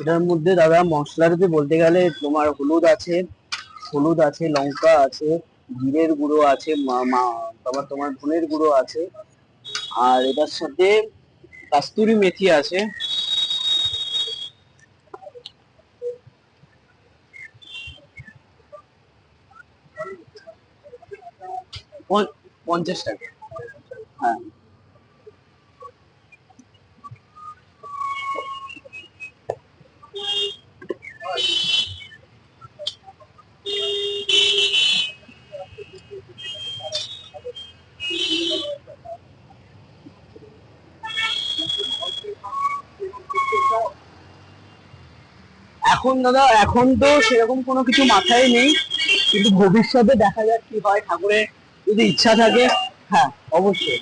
এটার মধ্যে দাদা মশলাতে বলতে গেলে তোমার হলুদ আছে হলুদ আছে, লঙ্কা আছে, জিরের গুঁড়ো আছে তোমার তোমার ধনের গুঁড়ো আছে, আর এটার সাথে কাস্তুরি মেথি আছে। পঞ্চাশ টাকা। হ্যাঁ। এখন দাদা, এখন তো সেরকম কোনো কিছু মাথায় নেই, কিন্তু ভবিষ্যতে দেখা যাক কি হয়। ঠাকুরের যদি ইচ্ছা থাকে হ্যাঁ অবশ্যই।